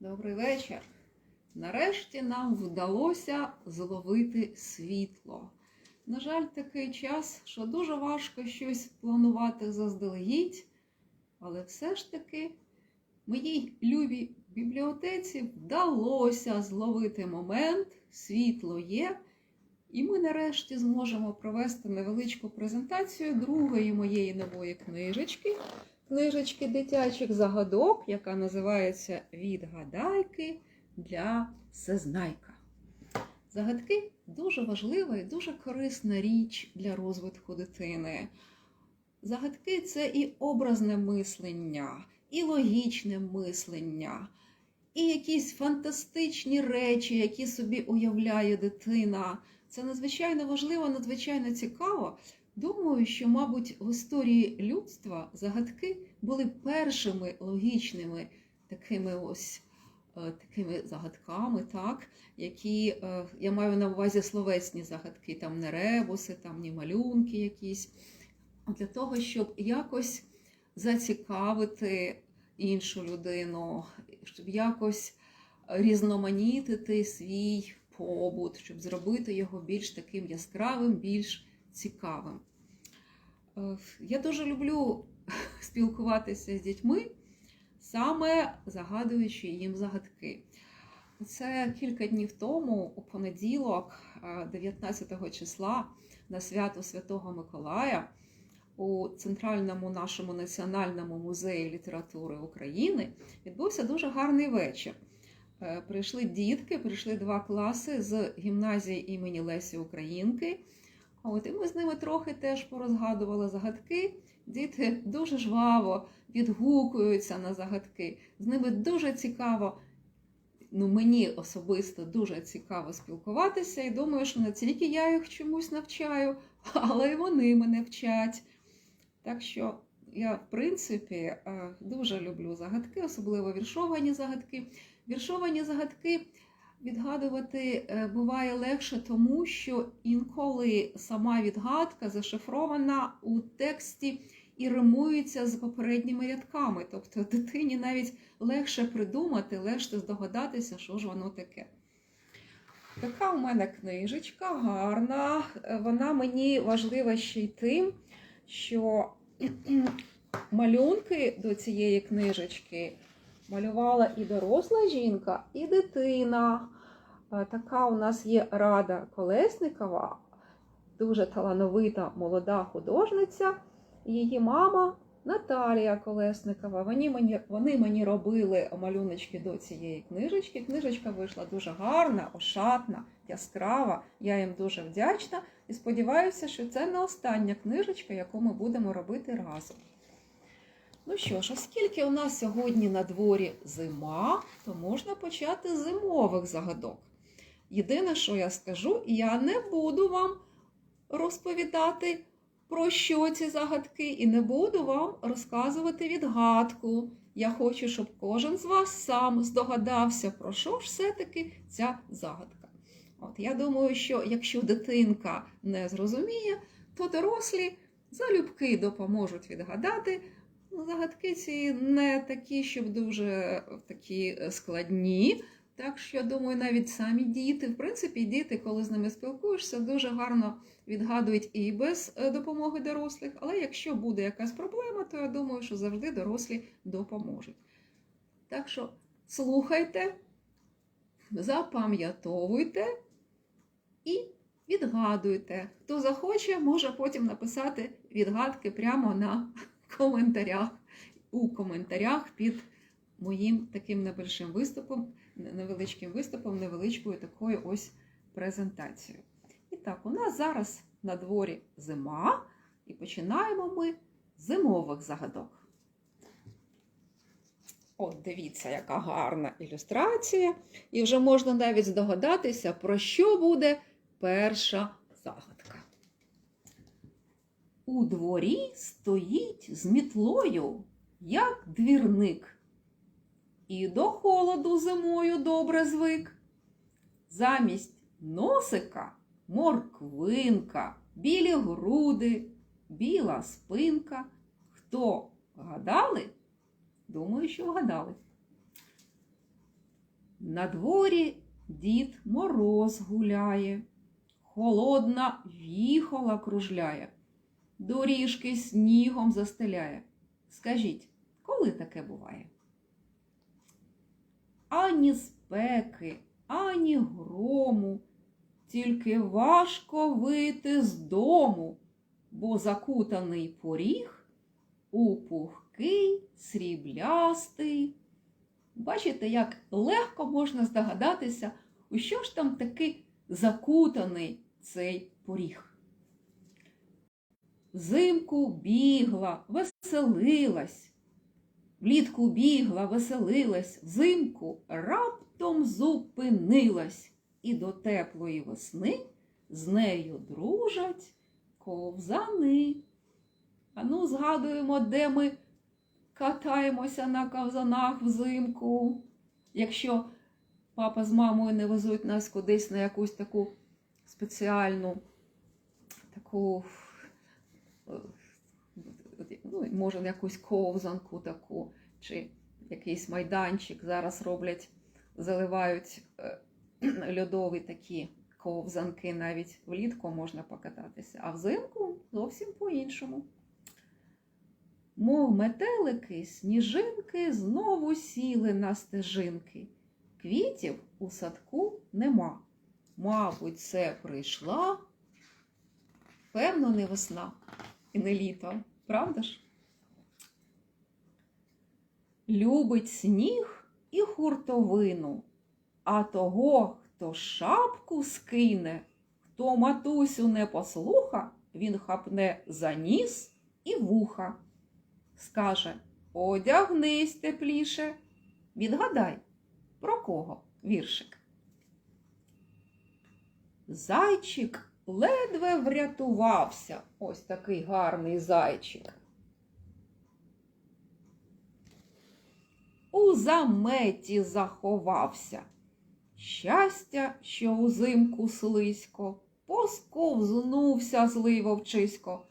Добрий вечір. Нарешті нам вдалося зловити світло. На жаль, такий час, що дуже важко щось планувати заздалегідь, але все ж таки моїй любій бібліотеці вдалося зловити момент, світло є, і ми нарешті зможемо провести невеличку презентацію другої моєї нової книжечки книжечки дитячих загадок, яка називається Відгадайки для всезнайка. Загадки дуже важлива і дуже корисна річ для розвитку дитини. Загадки це і образне мислення, і логічне мислення, і якісь фантастичні речі, які собі уявляє дитина. Це надзвичайно важливо, надзвичайно цікаво. Думаю, що, мабуть, в історії людства загадки були першими логічними такими ось е, такими загадками, так, які е, я маю на увазі словесні загадки, там не ребуси, там ні малюнки якісь, для того, щоб якось зацікавити іншу людину, щоб якось різноманітити свій побут, щоб зробити його більш таким яскравим, більш цікавим. Е, Я дуже люблю спілкуватися з дітьми, саме загадуючи їм загадки. Це кілька днів тому, у понеділок, е, 19 числа, на свято Святого Миколая, у Центральному нашому національному музеї літератури України відбувся дуже гарний вечір. Е, Прийшли дітки, прийшли два класи з гімназії імені Лесі Українки. От, і ми з ними трохи теж порозгадували загадки. Діти дуже жваво відгукуються на загадки. З ними дуже цікаво, ну мені особисто дуже цікаво спілкуватися, і думаю, що не тільки я їх чомусь навчаю, але й вони мене вчать. Так що я, в принципі, е, дуже люблю загадки, особливо віршовані загадки. Віршовані загадки відгадувати е, буває легше, тому що інколи сама відгадка зашифрована у тексті і римується з попередніми рядками. Тобто дитині навіть легше придумати, легше здогадатися, що ж воно таке. Така у мене книжечка гарна. Е, Вона мені важлива ще й тим, що малюнки до цієї книжечки малювала і доросла жінка, і дитина. Е, Така у нас є Рада Колесникова, дуже талановита молода художниця. Її мама Наталія Колесникова. Вони мені, вони мені робили малюночки до цієї книжечки. Книжечка вийшла дуже гарна, ошатна, яскрава. Я їм дуже вдячна і сподіваюся, що це не остання книжечка, яку ми будемо робити разом. Ну що ж, оскільки у нас сьогодні на дворі зима, то можна почати з зимових загадок. Єдине, що я скажу, я не буду вам розповідати, про що ці загадки, і не буду вам розказувати відгадку. Я хочу, щоб кожен з вас сам здогадався, про що ж все-таки ця загадка. От я думаю, що якщо дитинка не зрозуміє, то дорослі залюбки допоможуть відгадати. Загадки ці не такі, щоб дуже такі складні. Так що, я думаю, навіть самі діти, в принципі, діти, коли з ними спілкуєшся, дуже гарно відгадують і без е, допомоги дорослих. Але якщо буде якась проблема, то я думаю, що завжди дорослі допоможуть. Так що слухайте, запам'ятовуйте і відгадуйте. Хто захоче, може потім написати відгадки прямо на коментарях, у коментарях під моїм таким небольшим виступом, невеличким виступом, невеличкою такою ось презентацією. І так, у нас зараз на дворі зима, і починаємо ми зимових загадок. От, дивіться, яка гарна ілюстрація. І вже можна навіть здогадатися, про що буде перша загадка. У дворі стоїть з мітлою, як двірник. І до холоду зимою добре звик. Замість носика морквинка, білі груди, біла спинка. Хто гадали? Думаю, що вгадали. На дворі дід мороз гуляє, холодна віхола кружляє, доріжки снігом застеляє. Скажіть, коли таке буває? Ані спеки, ані грому, тільки важко вийти з дому, бо закутаний поріг у пухкий сріблястий. Бачите, як легко можна здогадатися, у що ж там таки закутаний цей поріг. Взимку бігла, веселилась, влітку бігла, веселилась, взимку раптом зупинилась, і до теплої весни з нею дружать ковзани. Ану, згадуємо, де ми катаємося на ковзанах взимку. Якщо папа з мамою не везуть нас кудись на якусь таку спеціальну, таку, ну, може, якусь ковзанку таку, чи якийсь майданчик зараз роблять, заливають е, льодові такі ковзанки, навіть влітку можна покататися, а взимку зовсім по-іншому. Мов метелики, сніжинки знову сіли на стежинки. Квітів у садку нема. Мабуть, це прийшла, певно, не весна і не літо, правда ж? Любить сніг і хуртовину, а того, хто шапку скине, хто матусю не послуха, він хапне за ніс і вуха скаже Одягнись тепліше. Відгадай, про кого віршик? Зайчик ледве врятувався. Ось такий гарний зайчик. У заметі заховався. Щастя, що узимку слизько, посковзнувся злий вовчисько.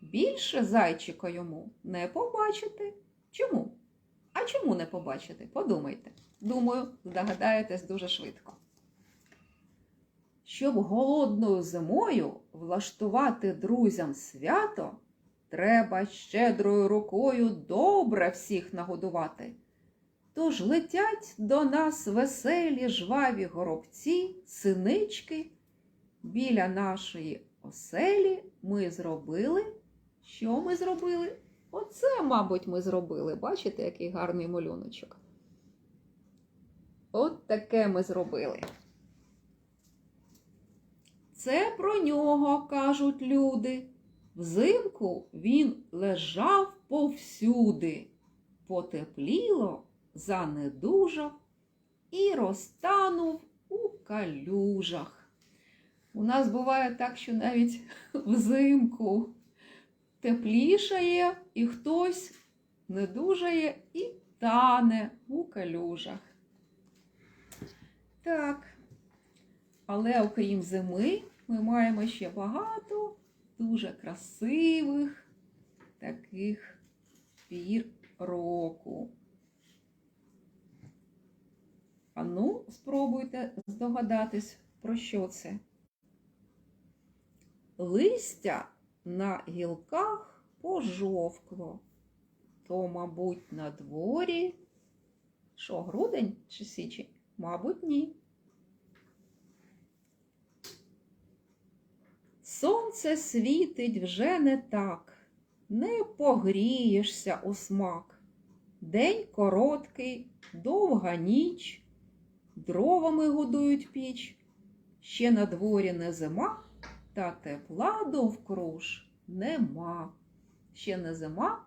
Більше зайчика йому не побачити. Чому? А чому не побачити? Подумайте. Думаю, здогадаєтесь дуже швидко. Щоб голодною зимою влаштувати друзям свято, треба щедрою рукою добре всіх нагодувати. Тож летять до нас веселі жваві горобці, синички. Біля нашої оселі ми зробили що ми зробили? Оце, мабуть, ми зробили. Бачите, який гарний малюночок? От таке ми зробили. Це про нього кажуть люди. Взимку він лежав повсюди, потепліло, занедужав і розтанув у калюжах. У нас буває так, що навіть взимку теплішає, і хтось недужає і тане у калюжах. Так, але окрім зими, ми маємо ще багато дуже красивих таких пір року. А ну, спробуйте здогадатись, про що це. Листя на гілках пожовкло. То, мабуть, на дворі. Що, грудень чи січень? Мабуть, ні. Сонце світить вже не так, не погрієшся у смак. День короткий, довга ніч, дровами годують піч, ще на дворі не зима, та тепла довкруж нема. Ще не зима,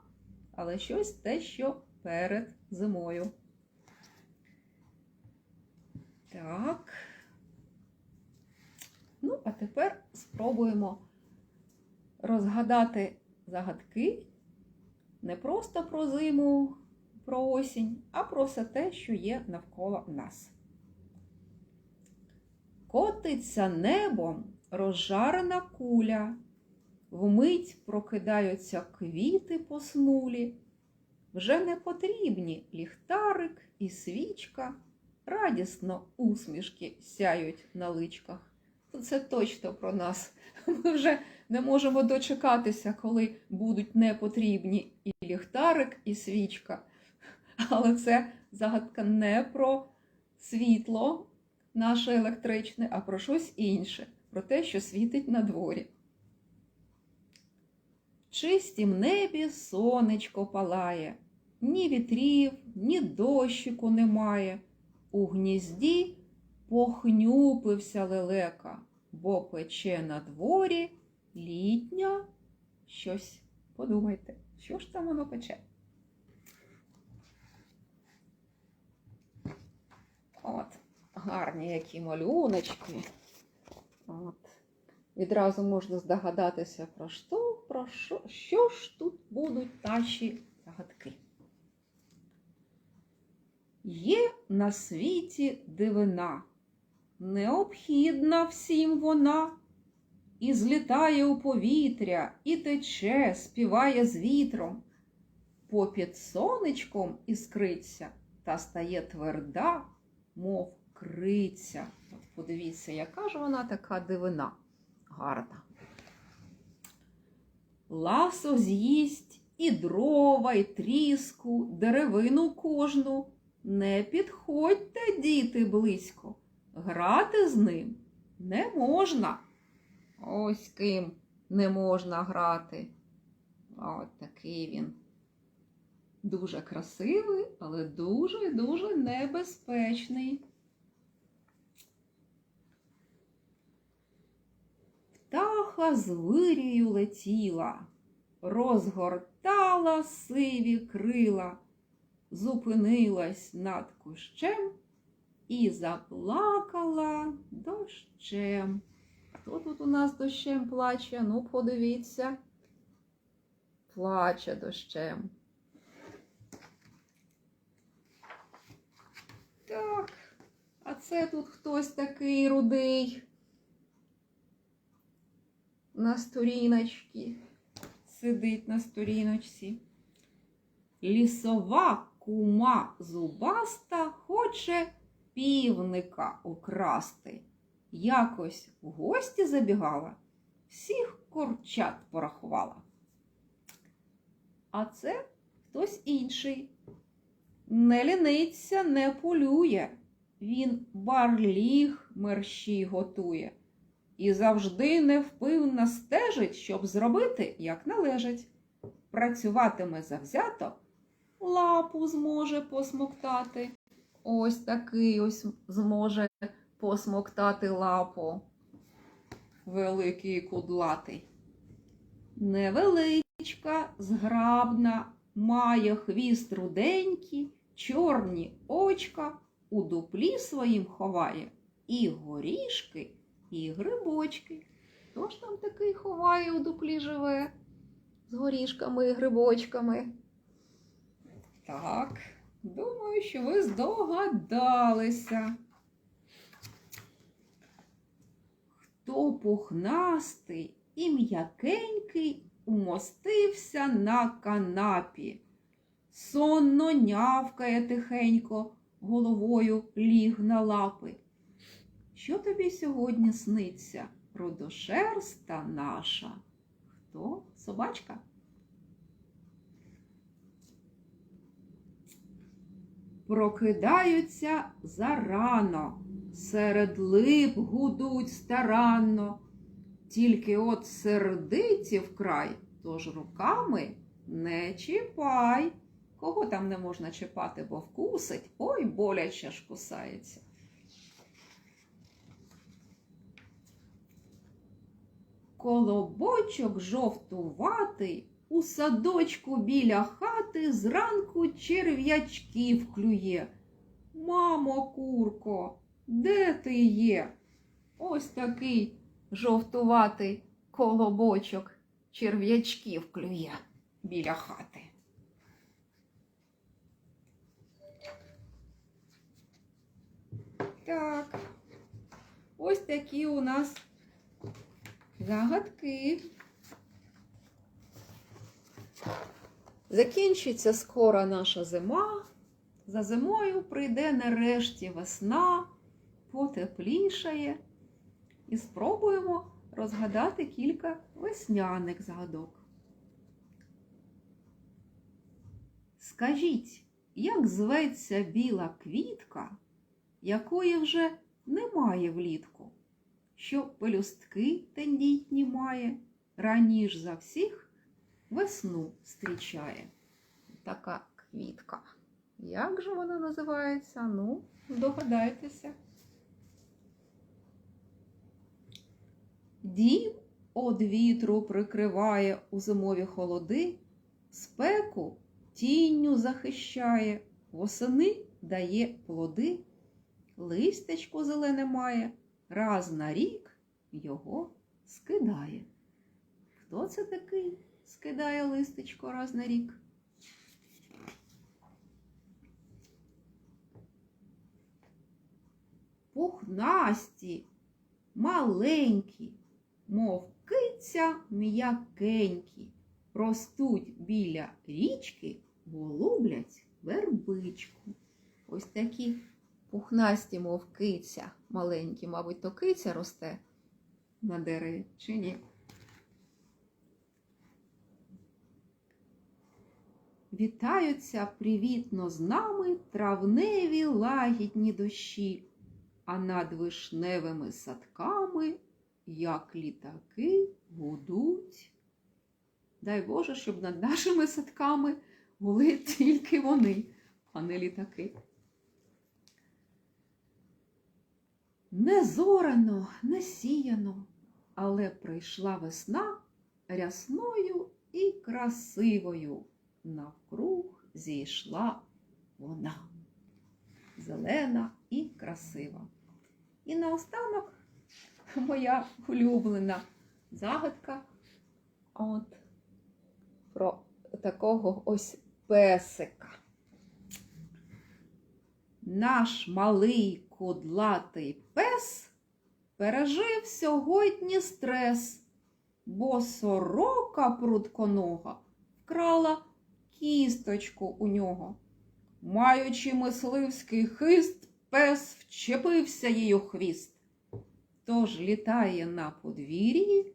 але щось те, що перед зимою. Так. Ну, а тепер спробуємо розгадати загадки не просто про зиму, про осінь, а про все те, що є навколо нас. Котиться небом розжарена куля, вмить прокидаються квіти поснулі, вже не потрібні ліхтарик і свічка, радісно усмішки сяють на личках. Це точно про нас. Ми вже не можемо дочекатися, коли будуть непотрібні і ліхтарик, і свічка. Але це загадка не про світло наше електричне, а про щось інше, про те, що світить на дворі. В чистім небі сонечко палає, ні вітрів, ні дощику немає. У гнізді похнюпився лелека, бо пече на дворі літня щось. Подумайте, що ж там воно пече? От, гарні які малюночки. От. Відразу можна здогадатися про що, про що, що ж тут будуть наші загадки. Є на світі дивина, необхідна всім вона, і злітає у повітря, і тече, співає з вітром. Попід сонечком іскриться та стає тверда, мов криця. От подивіться, яка ж вона така дивина гарна. Ласо з'їсть і дрова, і тріску, деревину кожну. Не підходьте, діти, близько, грати з ним не можна. Ось ким не можна грати. От такий він. Дуже красивий, але дуже дуже небезпечний. Птаха з вирію летіла, розгортала сиві крила, зупинилась над кущем і заплакала дощем. Хто тут у нас дощем плаче? Ну, подивіться. Плаче дощем. Так, а це тут хтось такий рудий. На сторіночці. Сидить на сторіночці. Лісова кума зубаста хоче півника украсти. Якось в гості забігала, всіх курчат порахувала. А це хтось інший. Не ліниться, не полює. Він барліг мерщій готує і завжди невпивно стежить, щоб зробити, як належить. Працюватиме завзято, лапу зможе посмоктати. Ось такий ось зможе посмоктати лапу. Великий кудлатий. Невеличка, зграбна, має хвіст руденький, чорні очка, у дуплі своїм ховає і горішки, і грибочки. Хто ж там такий ховає у дуплі живе з горішками і грибочками? Так, думаю, що ви здогадалися. Хто пухнастий і м'якенький умостився на канапі, сонно нявкає тихенько, головою ліг на лапи. Що тобі сьогодні сниться, родошерста наша? Хто? Собачка? Прокидаються зарано, серед лип гудуть старанно, тільки от сердиці вкрай, тож руками не чіпай. Кого там не можна чіпати, бо вкусить, ой, боляче ж кусається. Колобочок жовтуватий у садочку біля хати зранку черв'ячків клює. Мамо, курко, де ти є? Ось такий жовтуватий колобочок черв'ячків клює біля хати. Так, ось такі у нас загадки. Закінчиться скоро наша зима, За зимою прийде нарешті весна, потеплішає, і спробуємо розгадати кілька весняних загадок. Скажіть, як зветься біла квітка, якої вже немає влітку, що пелюстки тендітні має, раніш за всіх весну зустрічає. Така квітка. Як же вона називається? Ну, догадайтеся. Дім од вітру прикриває у зимові холоди, спеку тінню захищає, восени дає плоди, листечко зелене має, раз на рік його скидає. Хто це такий скидає листечко раз на рік? Пухнасті, маленькі, мов киця м'якенькі, ростуть біля річки, голублять вербичку. Ось такі пухнасті, мов киця, маленькі, мабуть, то киця росте на дереві чи ні? Вітаються привітно з нами травневі лагідні дощі, а над вишневими садками, як літаки, гудуть. Дай Боже, щоб над нашими садками були тільки вони, а не літаки. Не зорано, не сіяно, але прийшла весна рясною і красивою. Навкруг зійшла вона, зелена і красива. І наостанок моя улюблена загадка от про такого ось песика. Наш малий кудлатий пес пережив сьогодні стрес, бо сорока прутконога вкрала кісточку у нього. Маючи мисливський хист, пес вчепився їй у хвіст. Тож літає на подвір'ї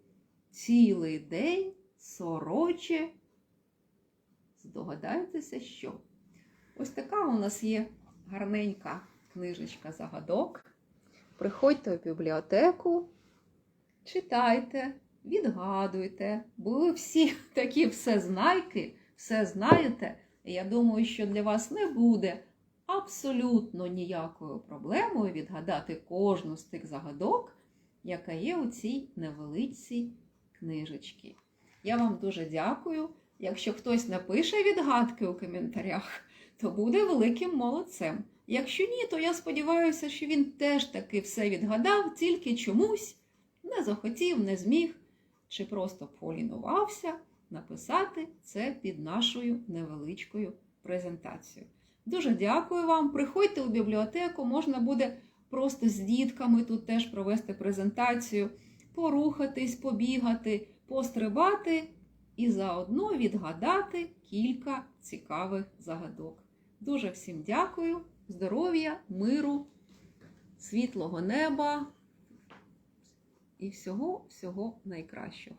цілий день сороче. Здогадайтеся, що? Ось така у нас є гарненька книжечка загадок. Приходьте в бібліотеку, читайте, відгадуйте, бо ви всі такі всезнайки, все знаєте. Я думаю, що для вас не буде абсолютно ніякою проблемою відгадати кожну з тих загадок, яка є у цій невеличкій книжечці. Я вам дуже дякую. Якщо хтось напише відгадки у коментарях, то буде великим молодцем. Якщо ні, то я сподіваюся, що він теж таки все відгадав, тільки чомусь не захотів, не зміг чи просто полінувався написати це під нашою невеличкою презентацією. Дуже дякую вам. Приходьте у бібліотеку, можна буде просто з дітками тут теж провести презентацію, порухатись, побігати, пострибати і заодно відгадати кілька цікавих загадок. Дуже всім дякую, здоров'я, миру, світлого неба і всього-всього найкращого.